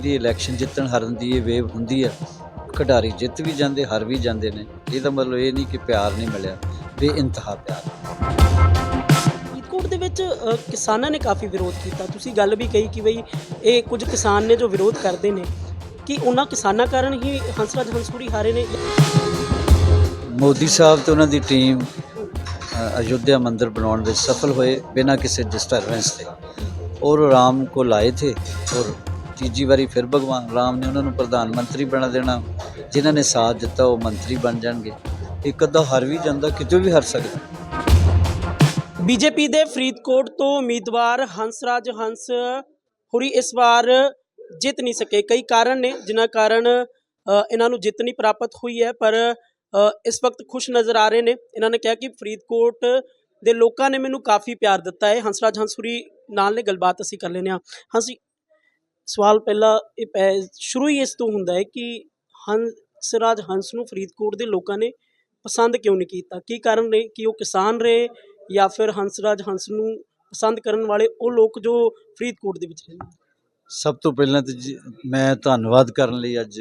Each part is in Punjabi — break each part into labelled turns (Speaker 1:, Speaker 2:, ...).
Speaker 1: ਬਾਕੀ ਦੀ ਇਲੈਕਸ਼ਨ ਜਿੱਤਣ ਹਾਰਨ ਦੀ ਇਹ ਵੇਵ ਹੁੰਦੀ ਆ ਖਿਡਾਰੀ ਜਿੱਤ ਵੀ ਜਾਂਦੇ ਹਾਰ ਵੀ ਜਾਂਦੇ ਨੇ। ਇਹਦਾ ਮਤਲਬ ਇਹ ਨਹੀਂ ਕਿ ਪਿਆਰ ਨਹੀਂ ਮਿਲਿਆ ਬੇਇੰਤਹਾ ਪਿਆਰ।
Speaker 2: ਫਰੀਦਕੋਟ ਦੇ ਵਿੱਚ ਕਿਸਾਨਾਂ ਨੇ ਕਾਫੀ ਵਿਰੋਧ ਕੀਤਾ। ਤੁਸੀਂ ਗੱਲ ਵੀ ਕਹੀ ਕਿ ਬਈ ਇਹ ਕੁਝ ਕਿਸਾਨ ਨੇ ਜੋ ਵਿਰੋਧ ਕਰਦੇ ਨੇ। ਕਿ ਉਹਨਾਂ ਕਿਸਾਨਾਂ ਕਾਰਨ ਹੀ ਹੰਸਰਾਜ ਹੰਸਪੁਰੀ ਹਾਰੇ ਨੇ?
Speaker 1: ਮੋਦੀ ਸਾਹਿਬ ਤੇ ਉਹਨਾਂ ਦੀ ਟੀਮ ਅਯੁੱਧਿਆ ਮੰਦਿਰ ਬਣਾਉਣ ਵਿੱਚ ਸਫਲ ਹੋਏ ਬਿਨਾਂ ਕਿਸੇ ਡਿਸਟਰਬੈਂਸ ਦੇ। ਔਰ ਰਾਮ ਕੋ ਲਾਏ ਥੇ ਔਰ ਤੀਜੀ ਵਾਰੀ ਫਿਰ ਭਗਵਾਨ ਰਾਮ ਨੇ ਉਹਨਾਂ ਨੂੰ ਪ੍ਰਧਾਨ ਮੰਤਰੀ ਬਣਾ ਦੇਣਾ। ਜਿਨ੍ਹਾਂ ਨੇ ਸਾਥ ਦਿੱਤਾ, ਉਹ ਮੰਤਰੀ ਬਣ ਜਾਣਗੇ। ਇੱਕ ਅੱਧਾ ਹਾਰ ਵੀ ਜਾਂਦਾ, ਕਿਤੇ ਵੀ ਹਾਰ ਸਕਦਾ।
Speaker 2: ਬੀਜੇਪੀ ਦੇ ਫਰੀਦਕੋਟ ਤੋਂ ਉਮੀਦਵਾਰ ਹੰਸਰਾਜ ਹੰਸ ਹੁਰੀ ਇਸ ਵਾਰ ਜਿੱਤ ਨਹੀਂ ਸਕੇ। ਕਈ ਕਾਰਨ ਨੇ, ਜਿਨ੍ਹਾਂ ਕਾਰਨ ਇਹਨਾਂ ਨੂੰ ਜਿੱਤ ਨਹੀਂ ਪ੍ਰਾਪਤ ਹੋਈ ਹੈ, ਪਰ ਇਸ ਵਕਤ ਖੁਸ਼ ਨਜ਼ਰ ਆ ਰਹੇ ਨੇ। ਇਹਨਾਂ ਨੇ ਕਿਹਾ ਕਿ ਫਰੀਦਕੋਟ ਦੇ ਲੋਕਾਂ ਨੇ ਮੈਨੂੰ ਕਾਫੀ ਪਿਆਰ ਦਿੱਤਾ ਹੈ। ਹੰਸਰਾਜ ਹੰਸੂਰੀ ਨਾਲ ਨੇ ਗੱਲਬਾਤ ਅਸੀਂ ਕਰ ਲੈਨੇ ਆ ਹਾਂਜੀ ਸਵਾਲ ਪਹਿਲਾ ਇਹ ਪੈ- ਸ਼ੁਰੂ ਹੀ ਇਸ ਤੋਂ ਹੁੰਦਾ ਹੈ ਕਿ ਹੰਸਰਾਜ ਹੰਸ ਨੂੰ ਫਰੀਦਕੋਟ ਦੇ ਲੋਕਾਂ ਨੇ ਪਸੰਦ ਕਿਉਂ ਨਹੀਂ ਕੀਤਾ? ਕੀ ਕਾਰਨ ਰਹੇ? ਕਿ ਉਹ ਕਿਸਾਨ ਰਹੇ? ਜਾਂ ਫਿਰ ਹੰਸਰਾਜ ਹੰਸ ਨੂੰ ਪਸੰਦ ਕਰਨ ਵਾਲੇ ਉਹ ਲੋਕ ਜੋ ਫਰੀਦਕੋਟ ਦੇ ਵਿੱਚ ਰਹਿੰਦੇ?
Speaker 1: ਸਭ ਤੋਂ ਪਹਿਲਾਂ ਤਾਂ ਜੀ, ਮੈਂ ਧੰਨਵਾਦ ਕਰਨ ਲਈ ਅੱਜ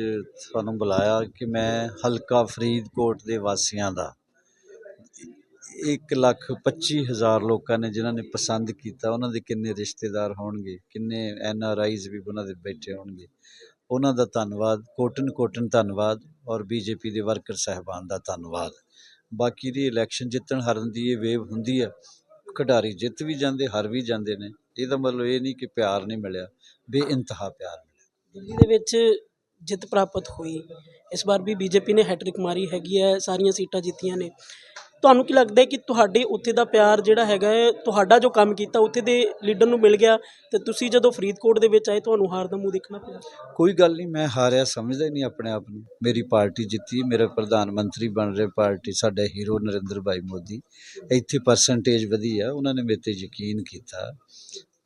Speaker 1: ਤੁਹਾਨੂੰ ਬੁਲਾਇਆ ਕਿ ਮੈਂ ਹਲਕਾ ਫਰੀਦਕੋਟ ਦੇ ਵਾਸੀਆਂ ਦਾ ਇੱਕ ਲੱਖ ਪੱਚੀ ਹਜ਼ਾਰ ਲੋਕਾਂ ਨੇ ਜਿਨ੍ਹਾਂ ਨੇ ਪਸੰਦ ਕੀਤਾ, ਉਹਨਾਂ ਦੇ ਕਿੰਨੇ ਰਿਸ਼ਤੇਦਾਰ ਹੋਣਗੇ, ਕਿੰਨੇ ਐਨ ਆਰ ਆਈਜ਼ ਵੀ ਉਹਨਾਂ ਦੇ ਬੈਠੇ ਹੋਣਗੇ। ਉਹਨਾਂ ਦਾ ਧੰਨਵਾਦ ਕੋਟਨ ਕੋਟਨ ਧੰਨਵਾਦ ਔਰ ਬੀਜੇਪੀ ਦੇ ਵਰਕਰ ਸਹਿਬਾਨ ਦਾ ਧੰਨਵਾਦ। ਬਾਕੀ ਦੀ ਇਲੈਕਸ਼ਨ ਜਿੱਤਣ ਹਾਰਨ ਦੀ ਇਹ ਵੇਵ ਹੁੰਦੀ ਹੈ, ਖਿਡਾਰੀ ਜਿੱਤ ਵੀ ਜਾਂਦੇ, ਹਾਰ ਵੀ ਜਾਂਦੇ ਨੇ। ਇਹਦਾ ਮਤਲਬ ਇਹ ਨਹੀਂ ਕਿ ਪਿਆਰ ਨਹੀਂ ਮਿਲਿਆ, ਬੇਇੰਤਹਾ ਪਿਆਰ ਮਿਲਿਆ।
Speaker 2: ਦਿੱਲੀ ਦੇ ਵਿੱਚ ਜਿੱਤ ਪ੍ਰਾਪਤ ਹੋਈ। ਇਸ ਵਾਰ ਵੀ ਬੀਜੇਪੀ ਨੇ ਹੈਟ੍ਰਿਕ ਮਾਰੀ ਹੈਗੀ ਹੈ, ਸਾਰੀਆਂ ਸੀਟਾਂ ਜਿੱਤੀਆਂ ਨੇ। ਤੁਹਾਨੂੰ ਕੀ ਲੱਗਦਾ ਹੈ ਕਿ ਤੁਹਾਡੇ ਉੱਥੇ ਦਾ ਪਿਆਰ ਜਿਹੜਾ ਹੈਗਾ ਹੈ, ਤੁਹਾਡਾ ਜੋ ਕੰਮ ਕੀਤਾ, ਉੱਥੇ ਦੇ ਲੀਡਰ ਨੂੰ ਮਿਲ ਗਿਆ ਤੇ ਤੁਸੀਂ ਜਦੋਂ ਫਰੀਦਕੋਟ ਦੇ ਵਿੱਚ ਆਏ, ਤੁਹਾਨੂੰ ਹਾਰ ਦਾ ਮੂੰਹ ਦੇਖਣਾ ਪਿਆ?
Speaker 1: ਕੋਈ ਗੱਲ ਨਹੀਂ, ਮੈਂ ਹਾਰਿਆ ਸਮਝਦਾ ਹੀ ਨਹੀਂ ਆਪਣੇ ਆਪ ਨੂੰ। ਮੇਰੀ ਪਾਰਟੀ ਜਿੱਤੀ, ਮੇਰਾ ਪ੍ਰਧਾਨ ਮੰਤਰੀ ਬਣ ਰਹੇ ਪਾਰਟੀ, ਸਾਡੇ ਹੀਰੋ ਨਰਿੰਦਰ ਭਾਈ ਮੋਦੀ। ਇੱਥੇ ਪਰਸੈਂਟੇਜ ਵਧੀ ਆ ਉਹਨਾਂ ਨੇ ਮੇਰੇ ਤੇ ਯਕੀਨ ਕੀਤਾ।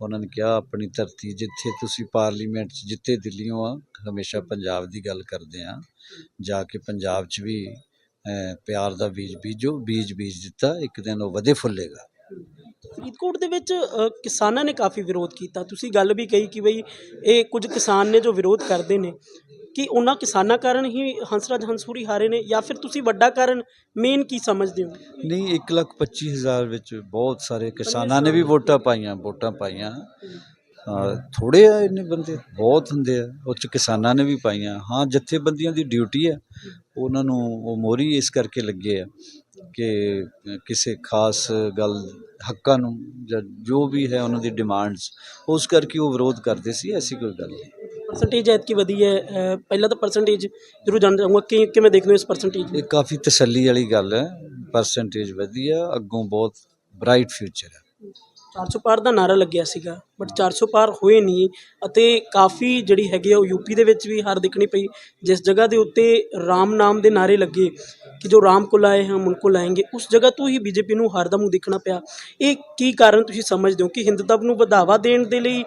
Speaker 1: ਉਹਨਾਂ ਨੇ ਕਿਹਾ, ਆਪਣੀ ਧਰਤੀ ਜਿੱਥੇ ਤੁਸੀਂ ਪਾਰਲੀਮੈਂਟ 'ਚ ਜਿੱਤੇ ਦਿੱਲੀੋਂ ਆ, ਹਮੇਸ਼ਾ ਪੰਜਾਬ ਦੀ ਗੱਲ ਕਰਦੇ ਆ। ਜਾ ਕੇ ਪੰਜਾਬ 'ਚ ਵੀ ਪਿਆਰ ਦਾ ਬੀਜ ਬੀਜੋ ਬੀਜ ਬੀਜ ਦਿੱਤਾ ਇੱਕ ਦਿਨ ਉਹ ਵਧੇ ਫੁੱਲੇਗਾ।
Speaker 2: ਫਰੀਦਕੋਟ ਦੇ ਵਿੱਚ ਕਿਸਾਨਾਂ ਨੇ ਕਾਫੀ ਵਿਰੋਧ ਕੀਤਾ। ਤੁਸੀਂ ਗੱਲ ਵੀ ਕਹੀ ਕਿ ਬਈ ਇਹ ਕੁਝ ਕਿਸਾਨ ਨੇ ਜੋ ਵਿਰੋਧ ਕਰਦੇ ਨੇ। ਕਿ ਉਹਨਾਂ ਕਿਸਾਨਾਂ ਕਾਰਨ ਹੀ ਹੰਸਰਾਜ ਹੰਸਪੁਰੀ ਹਾਰੇ ਨੇ ਜਾਂ ਫਿਰ ਤੁਸੀਂ ਵੱਡਾ ਕਾਰਨ ਮੇਨ ਕੀ ਸਮਝਦੇ ਹੋ?
Speaker 1: ਨਹੀਂ ਇੱਕ ਲੱਖ ਪੱਚੀ ਹਜ਼ਾਰ ਵਿੱਚ ਬਹੁਤ ਸਾਰੇ ਕਿਸਾਨਾਂ ਨੇ ਵੀ ਵੋਟਾਂ ਪਾਈਆਂ ਵੋਟਾਂ ਪਾਈਆਂ। ਥੋੜੇ ਆ ਇੰਨੇ ਬੰਦੇ ਬਹੁਤ ਹੁੰਦੇ ਆ। ਉਹ 'ਚ ਕਿਸਾਨਾਂ ਨੇ ਵੀ ਪਾਈਆਂ। ਹਾਂ ਜਥੇਬੰਦੀਆਂ ਦੀ ਡਿਊਟੀ ਹੈ ਉਹਨਾਂ ਨੂੰ ਉਹ ਮੋਰੀ ਇਸ ਕਰਕੇ ਲੱਗੇ ਆ ਕਿ ਕਿਸੇ ਖਾਸ ਗੱਲ ਹੱਕਾਂ ਨੂੰ ਜਾਂ ਜੋ ਵੀ ਹੈ ਉਹਨਾਂ ਦੀ ਡਿਮਾਂਡਸ ਉਸ ਕਰਕੇ ਉਹ ਵਿਰੋਧ ਕਰਦੇ ਸੀ ਐਸੀ ਕੋਈ ਗੱਲ ਨਹੀਂ।
Speaker 2: ਪਰਸੈਂਟੇਜ ਐਤਕੀ ਵਧੀ ਹੈ। ਪਹਿਲਾਂ ਤਾਂ ਪਰਸੈਂਟੇਜ ਜ਼ਰੂਰ ਜਾਣਨਾ ਚਾਹੂੰਗਾ। ਕਿ ਕਿਵੇਂ ਦੇਖਦੇ ਹੋ ਇਸ ਪਰਸੈਂਟੇਜ
Speaker 1: ਇਹ ਕਾਫੀ ਤਸੱਲੀ ਵਾਲੀ ਗੱਲ ਹੈ। ਪਰਸੈਂਟੇਜ ਵਧੀਆ ਅੱਗੋਂ ਬਹੁਤ ਬ੍ਰਾਈਟ ਫਿਊਚਰ ਹੈ।
Speaker 2: 400 ਪਾਰ ਦਾ ਨਾਰਾ ਲੱਗਿਆ ਸੀਗਾ ਬਟ 400 ਪਾਰ ਹੋਏ ਨਹੀਂ ਅਤੇ ਕਾਫੀ ਜਿਹੜੀ ਹੈਗੀ ਆ ਉਹ ਯੂਪੀ ਦੇ ਵਿੱਚ ਵੀ ਹਾਰ ਦੇਖਣੀ ਪਈ, ਜਿਸ ਜਗ੍ਹਾ ਦੇ ਉੱਤੇ ਰਾਮ ਨਾਮ ਦੇ ਨਾਰੇ ਲੱਗੇ ਕਿ ਜੋ ਰਾਮ ਕੋ ਲਾਏ ਹਮ ਉनको ਲਾਏਂਗੇ ਉਸ ਜਗ੍ਹਾ ਤੋਂ ਹੀ ਬੀਜੇਪੀ ਨੂੰ ਹਾਰ ਦਾ ਮੂੰਹ ਦੇਖਣਾ ਪਿਆ। ਇਹ ਕੀ ਕਾਰਨ ਤੁਸੀਂ ਸਮਝਦੇ ਹੋ ਕਿ ਹਿੰਦੂਤਵ ਨੂੰ ਵਧਾਵਾ ਦੇਣ ਦੇ ਲਈ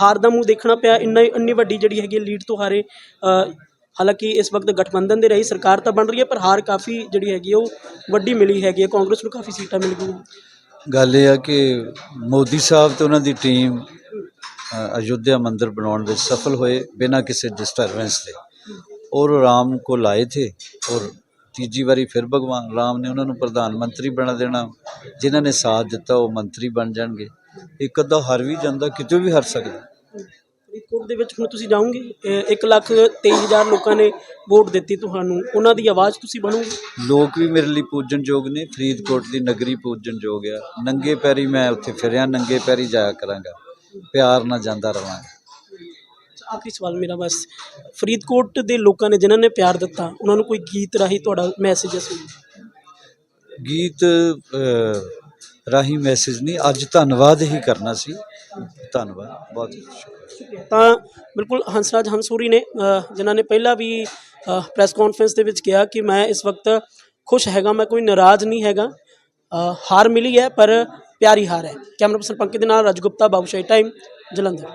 Speaker 2: ਹਾਰ ਦਾ ਮੂੰਹ ਦੇਖਣਾ ਪਿਆ, ਇੰਨਾ ਇੰਨੀ ਵੱਡੀ ਜਿਹੜੀ ਹੈਗੀ ਲੀਡ ਤੋਂ ਹਾਰੇ? ਹਾਲਾਂਕਿ ਇਸ ਵਕਤ ਗਠਬੰਧਨ ਦੇ ਰਹੀ ਸਰਕਾਰ ਤਾਂ ਬਣ ਰਹੀ ਹੈ, ਪਰ ਹਾਰ ਕਾਫੀ ਜਿਹੜੀ ਹੈਗੀ ਆ ਉਹ ਵੱਡੀ ਮਿਲੀ ਹੈਗੀ ਹੈ ਕਾਂਗਰਸ ਨੂੰ ਕਾਫੀ ਸੀਟਾਂ ਮਿਲ ਗਈਆਂ।
Speaker 1: ਗੱਲ ਇਹ ਆ ਕਿ ਮੋਦੀ ਸਾਹਿਬ ਤੇ ਉਹਨਾਂ ਦੀ ਟੀਮ ਅ, ਅਯੁੱਧਿਆ ਮੰਦਿਰ ਬਣਾਉਣ ਵਿੱਚ ਸਫਲ ਹੋਏ ਬਿਨਾਂ ਕਿਸੇ ਡਿਸਟਰਬੈਂਸ ਦੇ। ਔਰ ਰਾਮ ਕੋ ਲਾਏ ਥੇ ਔਰ ਤੀਜੀ ਵਾਰੀ ਫਿਰ ਭਗਵਾਨ ਰਾਮ ਨੇ ਉਹਨਾਂ ਨੂੰ ਪ੍ਰਧਾਨ ਮੰਤਰੀ ਬਣਾ ਦੇਣਾ ਜਿਨ੍ਹਾਂ ਨੇ ਸਾਥ ਦਿੱਤਾ ਉਹ ਮੰਤਰੀ ਬਣ ਜਾਣਗੇ। ਇੱਕ ਅੱਧਾ ਹਰ ਵੀ ਜਾਂਦਾ ਕਿਤੇ ਵੀ ਹਰ ਸਕਦਾ।
Speaker 2: ਫਰੀਦਕੋਟ ਦੇ ਵਿੱਚ ਹੁਣ ਤੁਸੀਂ ਜਾਓਗੇ 1 ਲੱਖ 23000 ਲੋਕਾਂ ਨੇ ਵੋਟ ਦਿੱਤੀ ਤੁਹਾਨੂੰ ਉਹਨਾਂ ਦੀ ਆਵਾਜ਼ ਤੁਸੀਂ ਬਣੋਗੇ?
Speaker 1: ਲੋਕ ਵੀ ਮੇਰੇ ਲਈ ਪੂਜਨਯੋਗ ਨੇ ਫਰੀਦਕੋਟ ਦੀ ਨਗਰੀ ਪੂਜਨਯੋਗ ਆ। ਨੰਗੇ ਪੈਰੀ ਮੈਂ ਉੱਥੇ ਫਿਰਿਆ ਨੰਗੇ ਪੈਰੀ ਜਾਇਆ ਕਰਾਂਗਾ। ਪਿਆਰ ਨਾਲ ਜਾਂਦਾ ਰਵਾਂਗਾ।
Speaker 2: ਆਖਰੀ ਸਵਾਲ ਮੇਰਾ ਬਸ ਫਰੀਦਕੋਟ ਦੇ ਲੋਕਾਂ ਨੇ ਜਿਨ੍ਹਾਂ ਨੇ ਪਿਆਰ ਦਿੱਤਾ ਉਹਨਾਂ ਨੂੰ ਕੋਈ ਗੀਤ ਰਾਹੀਂ ਤੁਹਾਡਾ ਮੈਸੇਜ ਅਸੀਂ
Speaker 1: ਗੀਤ ਰਾਹੀਂ ਮੈਸੇਜ ਨਹੀਂ ਅੱਜ ਧੰਨਵਾਦ ਹੀ ਕਰਨਾ ਸੀ। ਧੰਨਵਾਦ ਬਹੁਤ ਸ਼ੁਕਰੀਆ।
Speaker 2: ਤਾਂ ਬਿਲਕੁਲ ਹੰਸਰਾਜ ਹੰਸੂਰੀ ਨੇ ਜਿਨ੍ਹਾਂ ਨੇ ਪਹਿਲਾਂ ਵੀ ਪ੍ਰੈਸ ਕਾਨਫਰੰਸ ਦੇ ਵਿੱਚ ਕਿਹਾ ਕਿ ਮੈਂ ਇਸ ਵਕਤ ਖੁਸ਼ ਹੈਗਾ, ਮੈਂ ਕੋਈ ਨਾਰਾਜ਼ ਨਹੀਂ ਹੈਗਾ। ਹਾਰ ਮਿਲੀ ਹੈ, ਪਰ ਪਿਆਰੀ ਹਾਰ ਹੈ। ਕੈਮਰਾ ਪਰਸਨ ਪੰਕਜ ਦੇ ਨਾਲ ਰਾਜ ਗੁਪਤਾ ਬਾਬੂਸ਼ਾਹੀ ਟਾਈਮ ਜਲੰਧਰ।